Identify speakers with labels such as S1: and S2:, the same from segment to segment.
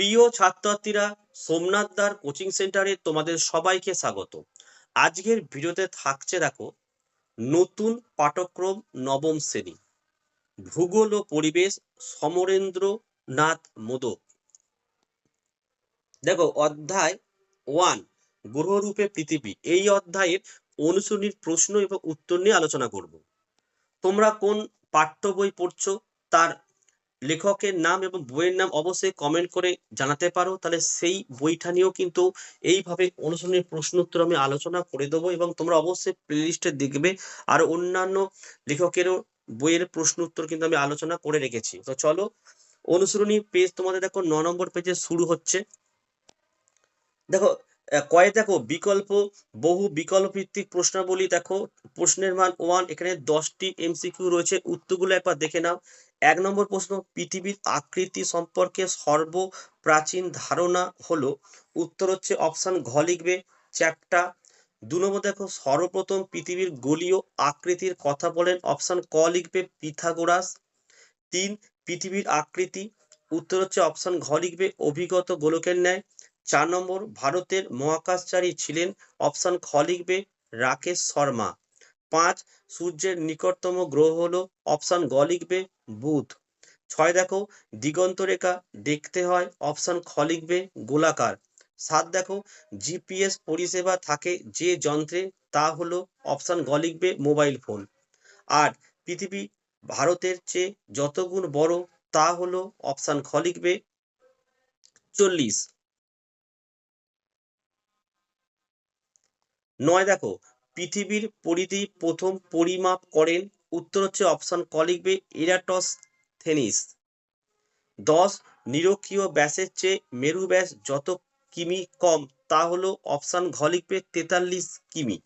S1: প্রিয় ছাত্রছাত্রীরা, সোমনাথ দার কোচিং সেন্টারে তোমাদের সবাইকে স্বাগত। আজকের ভিডিওতে থাকছে দেখো, নতুন পাঠক্রম নবম শ্রেণি। ভূগোল ও পরিবেশ, সমরেন্দ্রনাথ মোদক। দেখো, অধ্যায় ওয়ান, গ্রহরূপে পৃথিবী। এই অধ্যায়ের অনুসরণীর প্রশ্ন এবং উত্তর নিয়ে আলোচনা করব। তোমরা কোন পাঠ্য বই পড়ছো? তার লেখকের নাম এবং বইয়ের নাম অবশ্যই কমেন্ট করে জানাতে পারো। তাহলে সেই বইটা নিয়েও কিন্তু এইভাবে অনুসরণের প্রশ্ন উত্তর আমি আলোচনা করে দেবো এবং তোমরা অবশ্যই প্লেলিস্টে দেখবে। আর অন্যান্য লেখকেরও বইয়ের প্রশ্ন উত্তর কিন্তু আমি আলোচনা করে রেখেছি। তো চলো অনুসরণী পেজ তোমাদের দেখো, ন নম্বর পেজে শুরু হচ্ছে। দেখো কয়ে দেখো, বিকল্প, বহু বিকল্প ভিত্তিক প্রশ্নাবলী দেখো। প্রশ্নের মান ওয়ান এখানে দশটি এমসিকিউ রয়েছে। উত্তরগুলো একবার দেখে নাও। এক নম্বর প্রশ্ন, পৃথিবীর আকৃতি সম্পর্কে সর্ব প্রাচীন ধারণা হলো, উত্তর হচ্ছে অপশন ঘ লিখবে চ্যাপ্টা দু নম্বর দেখো, সর্বপ্রথম পৃথিবীর গোলীয় আকৃতির কথা বলেন, অপশন ক লিখবে পিথাগোরাস। তিন, পৃথিবীর আকৃতি, উত্তর হচ্ছে অপশন ঘ লিখবে, অভিগত গোলকের ন্যায়। চার নম্বর, ভারতের মহাকাশচারী ছিলেন, অপশন খ লিখবে, রাকেশ শর্মা। পাঁচ, সূর্যের নিকটতম গ্রহ হলো অপশান গ লিখবে বুধ। ছয় দেখো, দিগন্তরেখা দেখতে হয় অপশান খ লিখবে গোলাকার। সাত দেখো, জিপিএস পরিষেবা থাকে যে যন্ত্রে তা হলো অপশান গ লিখবে মোবাইল ফোন। আর পৃথিবী ভারতের চেয়ে যতগুণ বড় তা হলো অপশান খ লিখবে চল্লিশ। নয় দেখো পৃথিবীর পরিধি প্রথম পরিমাপ করেন। উত্তর হচ্ছে অপশন ক লিখবে, এরাটস থেনিস। দশ, নিরক্ষীয় ব্যাসের চেয়ে মেরু ব্যাস যত কিমি কম, তা হলো অপশন ঘ লিখবে তেতাল্লিশ কিমি।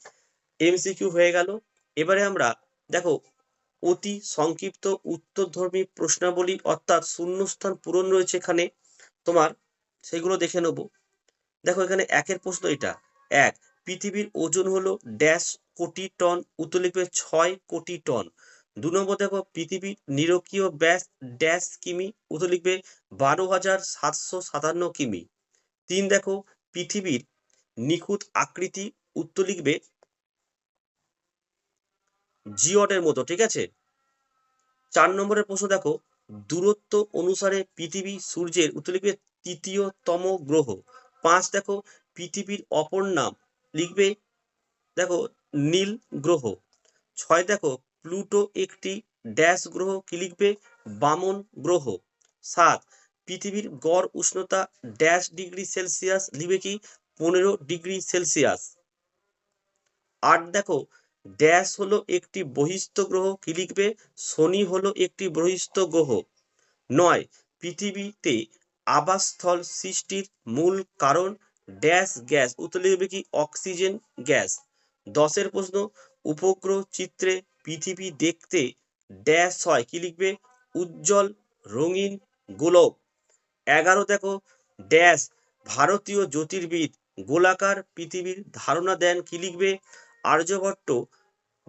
S1: এমসিকিউ হয়ে গেল। এবারে আমরা, দেখো, অতি সংক্ষিপ্ত উত্তরধর্মী প্রশ্নাবলী অর্থাৎ শূন্যস্থান পূরণ রয়েছে এখানে। তোমার, সেগুলো দেখে নেব। দেখো এখানে একের প্রশ্ন এটা। এক পৃথিবীর ওজন হলো ড্যাশ কোটি টন উত্তর লিখবে ছয় কোটি টন। দু নম্বর দেখো, পৃথিবীর নিরক্ষীয় ব্যাস ড্যাশ কিমি উত্তর লিখবে বারো হাজার সাতশো সাতান্ন কিমি। তিন দেখো, পৃথিবীর নিখুঁত আকৃতি উত্তর লিখবে জিওটের মতো, ঠিক আছে? চার নম্বরের প্রশ্ন দেখো, দূরত্ব অনুসারে পৃথিবী সূর্যের উত্তর লিখবে তৃতীয়তম গ্রহ। পাঁচ দেখো, পৃথিবীর অপর নাম লিখবে, দেখো, নীল গ্রহ। ছয়, দেখো, প্লুটো একটি ড্যাশ গ্রহ, কি লিখবে? বামন গ্রহ। সাত, পৃথিবীর গড় উষ্ণতা ড্যাশ ডিগ্রি সেলসিয়াস লিখবে কি? পনেরো ডিগ্রি সেলসিয়াস। আট, দেখো, ড্যাশ হলো একটি বহিস্থ গ্রহ, কি লিখবে? শনি হলো একটি বহিস্থ গ্রহ। নয়, পৃথিবীতে আবাসস্থল সৃষ্টির মূল কারণ ড্যাশ গ্যাস, উত্তর লিখবে কি? Oxygen gas. দশের প্রশ্ন, উপগ্রহ চিত্রে পৃথিবী দেখতে ড্যাশ হয়, কি লিখবে? উজ্জ্বল রঙিন গোলক। এগারো দেখো, ড্যাশ, ভারতীয় জ্যোতির্বিদ, গোলাকার পৃথিবীর ধারণা দেন, কি লিখবে? আর্যভট্ট,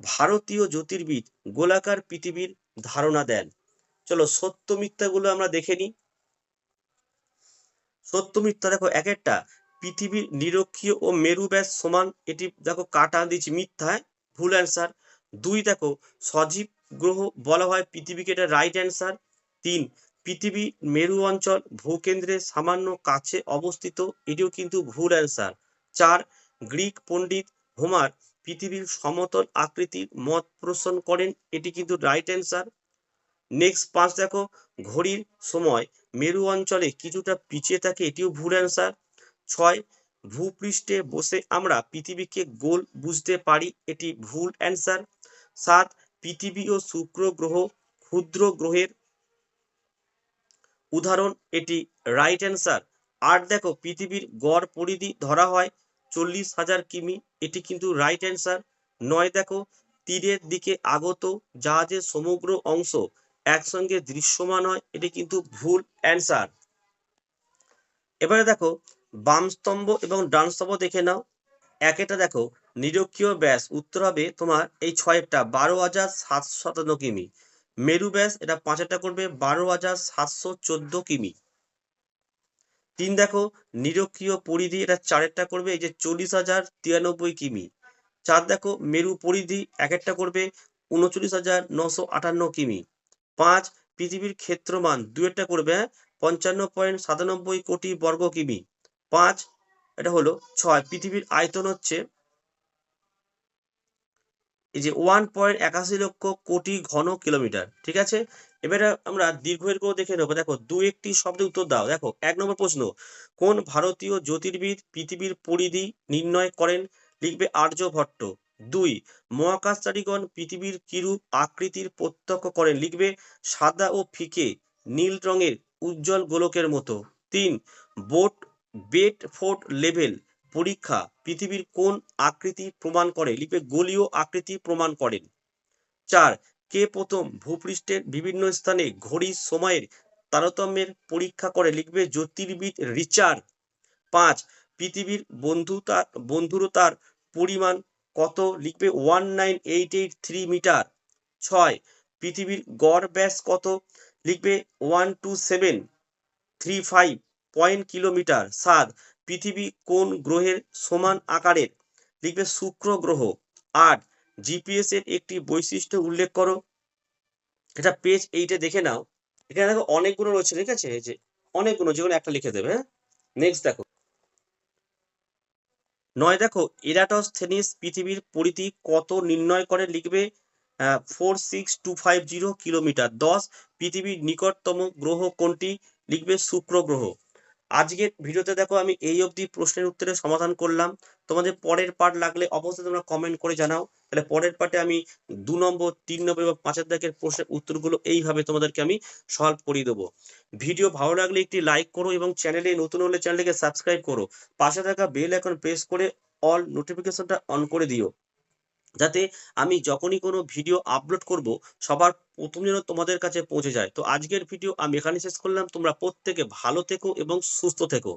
S1: ভারতীয় জ্যোতির্বিদ, গোলাকার পৃথিবীর ধারণা দেন। চলো সত্য মিথ্যাগুলো আমরা দেখে নিই। সত্য মিথ্যা দেখো, এক একটা। পৃথিবীর নিরক্ষীয় ও মেরু ব্যাস সমান, এটি দেখো কাটা দিচ্ছি মিথ্যায়, ভুল অ্যান্সার দুই দেখো, সজীব গ্রহ বলা হয় পৃথিবীকে, এটা রাইট অ্যান্সার তিন, পৃথিবী মেরু অঞ্চল ভূকেন্দ্রের সামান্য কাছে অবস্থিত, এটিও কিন্তু ভুল অ্যান্সার চার, গ্রিক পণ্ডিত হোমার পৃথিবীর সমতল আকৃতির মত পোষণ করেন, এটি কিন্তু রাইট অ্যান্সার নেক্সট পাঁচ দেখো, ঘড়ির সময়, মেরু অঞ্চলে কিছুটা পিছিয়ে থাকে, এটিও ভুল অ্যান্সার ছয়, ভূপৃষ্ঠে বসে আমরা পৃথিবীকে গোল বুঝতে পারি, এটি ভুল অ্যান্সার। সাত, পৃথিবী ও শুক্র গ্রহ, ক্ষুদ্র গ্রহের উদাহরণ, এটি রাইট অ্যান্সার। আট, দেখো, পৃথিবীর গড় পরিধি ধরা হয় চল্লিশ হাজার কিমি, এটি কিন্তু রাইট অ্যান্সার। নয়, দেখো, তীরের দিকে আগত জাহাজের সমগ্র অংশ একসঙ্গে দৃশ্যমান হয়, এটি কিন্তু ভুল অ্যান্সার। এবারে দেখো বাম স্তম্ভ এবং ডান স্তম্ভ দেখে নাও। একেটা দেখো, নিরক্ষীয় ব্যাস, উত্তর হবে তোমার এই ছয়েরটা, বারো হাজার সাতশো সাতান্ন কিমি। মেরু ব্যাস, এটা পাঁচেরটা করবে, বারো হাজার সাতশো চোদ্দ কিমি। তিন দেখো, নিরক্ষীয় পরিধি, এটা চারেরটা করবে, এই যে চল্লিশ হাজার তিরানব্বই কিমি। চার দেখো, মেরু পরিধি এক একটা করবে, উনচল্লিশ হাজার নশো আটান্ন কিমি। পাঁচ, পৃথিবীর ক্ষেত্রমান দুয়েরটা করবে হ্যাঁ পঞ্চান্ন পয়েন্ট সাতানব্বই কোটি বর্গ কিমি। পাঁচ, এটা হলো ছয়। পৃথিবীর আয়তন হচ্ছে এই যে ওয়ান পয়েন্ট একাশি লক্ষ কোটি ঘন কিলোমিটার ঠিক আছে? এবারে আমরা দীর্ঘের করে দেখে নেব। দেখো, দু একটি শব্দের উত্তর দাও। দেখো, এক নম্বর প্রশ্ন, কোন ভারতীয় জ্যোতির্বিদ পৃথিবীর পরিধি নির্ণয় করেন? লিখবে আর্যভট্ট দুই, মহাকাশচারীগণ পৃথিবীর কিরূপ আকৃতির প্রত্যক্ষ করেন? লিখবে সাদা ও ফিকে নীল রঙের উজ্জ্বল গোলকের মতো। তিন, বোট বেট ফোর্ট লেভেল পরীক্ষা পৃথিবীর কোন আকৃতি প্রমাণ করে? লিখবে গোলীয় আকৃতি প্রমাণ করেন। চার, কে প্রথম ভূপৃষ্ঠের বিভিন্ন স্থানে ঘড়ির সময়ের তারতম্যের পরীক্ষা করে? লিখবে জ্যোতির্বিদ রিচার্ড। পাঁচ, পৃথিবীর বন্ধুতার বন্ধুরতার পরিমাণ কত? লিখবে one nine eight eight three metre. ছয়, পৃথিবীর গড় ব্যাস কত? লিখবে one two seven three five. Point kilometre. সাত পৃথিবী কোন গ্রহের সমান আকারের? লিখবে শুক্র গ্রহ। আট জিপিএস এর একটি বৈশিষ্ট্য উল্লেখ করো। এটা পেজ এইটে দেখে নাও। এখানে দেখো অনেকগুলো রয়েছে, ঠিক আছে? যে অনেকগুলো, যেগুলো একটা লিখে দেবে হ্যাঁ? নেক্সট দেখো। নয়, দেখো, এরাটস্থেনিস পৃথিবীর পরিধি কত নির্ণয় করে? লিখবে four six two five zero kilometre দশ, পৃথিবীর নিকটতম গ্রহ কোনটি? লিখবে শুক্র গ্রহ। আজকের ভিডিওতে দেখো আমি এই অবধি প্রশ্নের উত্তরে সমাধান করলাম। তোমাদের পরের পার্ট লাগলে অবশ্যই তোমরা কমেন্ট করে জানাও। তাহলে পরের পার্টে আমি দু নম্বর, তিন নম্বর এবং পাঁচের দাগের প্রশ্নের উত্তরগুলো এইভাবে তোমাদেরকে আমি সলভ করিয়ে দেবো। ভিডিও ভালো লাগলে একটি লাইক করো এবং চ্যানেলে নতুন হলে চ্যানেলকে সাবস্ক্রাইব করো। পাশে থাকা বেল এখন প্রেস করে অল নোটিফিকেশনটা অন করে দিও। যাতে আমি যখনই কোনো ভিডিও আপলোড করব, সবার প্রথম যেন তোমাদের কাছে পৌঁছে যায়। তো আজকের ভিডিও আমি এখানে শেষ করলাম। তোমরা প্রত্যেকে ভালো থেকো এবং সুস্থ থেকো।